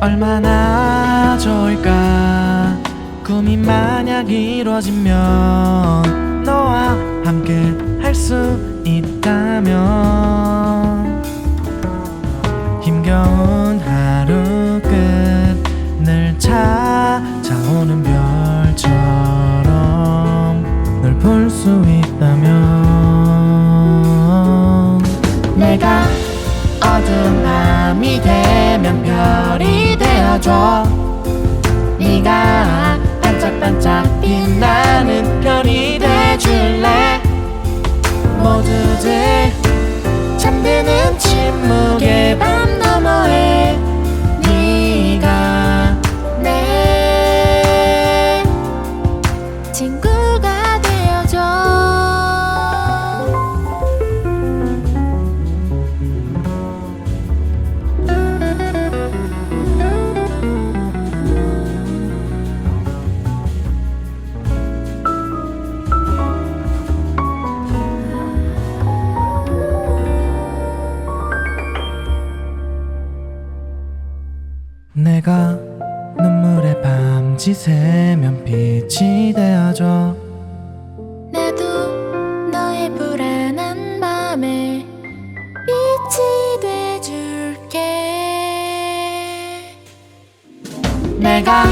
얼마나 좋을까? 꿈이 만약 이루어지면 너와 함께 할 수 있다면 힘겨운 하루 끝을 찾아오는 별처럼 널 볼 수 있다면 내가 어두운 밤이 되면 별 이 되어줘. 네가 반짝반짝 빛나는 별이 돼줄래? 모두들 잠드는 침묵의 밤 내가 눈물에 밤지 새면 빛이 되어줘. 나도 너의 불안한 밤에 빛이 돼줄게. 내가